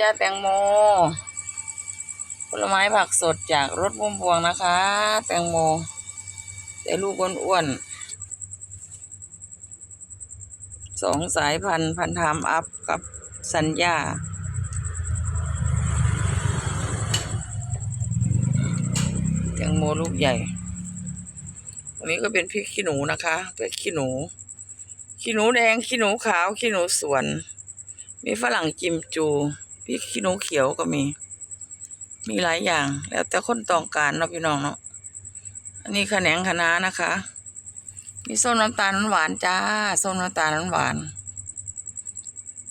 จ้าแตงโม ผลไม้ผักสดจากรถพุ่มพวงนะคะ แตงโม แต่ลูกอ้วนๆสองสายพันธุ์พันธามอัพกับสัญญาแตงโมลูกใหญ่ อันนี้ก็เป็นพริกขี้หนูนะคะพริกขี้หนู ขี้หนูแดง ขี้หนูขาว ขี้หนูสวน มีฝรั่งจิมจู พริกขี้หนูเขียวก็มี มีหลายอย่าง แล้วแต่คนต้องการเนาะพี่น้องเนาะอันนี้ขแขนงคณะนะคะมีส้มน้ำตาลหวานจ้าส้มน้ำตาลหวาน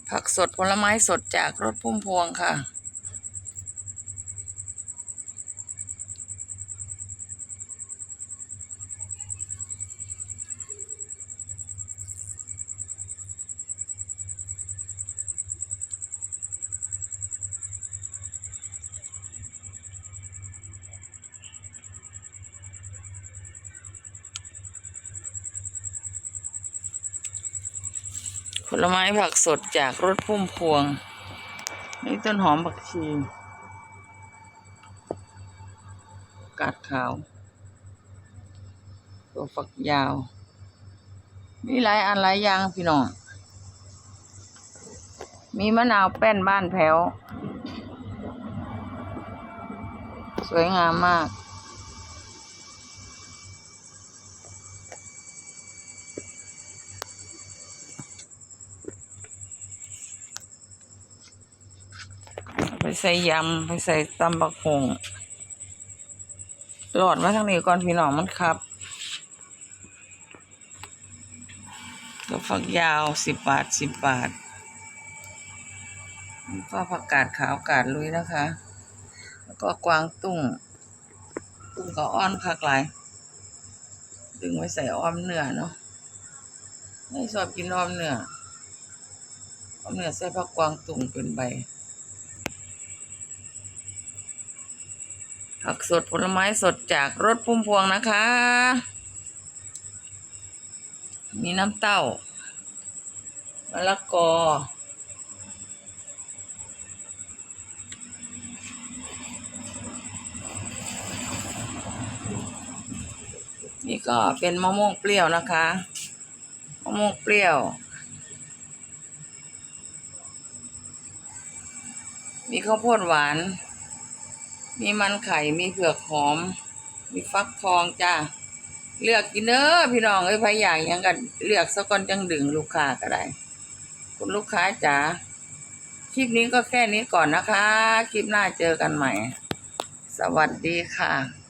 ผักสดผลไม้สดจากรถพุ่มพวงค่ะ ลไม้ผักสดจากรถพุ่มพวง นี่ต้นหอมผักชี กาดขาว ตัวฝักยาวมีหลายอันหลายอย่างพี่น้อง มีมะนาวแป้นบ้านแพ้วสวยงามมาก เอาไป ใส่ยำไปใส่ตำบักหงหลอดมาทางนี้ก่อนพี่น้องมันครับตัวฝักยาวสิบบาทสิบบาทก็ผักกาดขาวกาดลุยนะคะ แล้วก็กวางตุ้ง ตุ้งก็อ้อนคักหลาย ดึงไว้ใส่อ้อมเนื้อเนาะไม่ชอบกินอ้อมเนื้ออ้อมเนื้อใส่ผักกวางตุ้งเป็นใบ ผักสดผลไม้สดจากรถพุ่มพวงนะคะ มีน้ำเต้ามะละกอ นี่ก็เป็นมะม่วงเปรี้ยวนะคะ มะม่วงเปรี้ยว มีข้าวโพดหวาน มีมันไข่มีเผือกหอม มีฟักทองจ้าเลือกกินเนอพี่น้องเอ้ยพายอย่างยังกันเลือกสักก่อนจังดึงลูกค้าก็ได้ คุณลูกค้าจ๋าคลิปนี้ก็แค่นี้ก่อนนะคะ คลิปหน้าเจอกันใหม่ สวัสดีค่ะ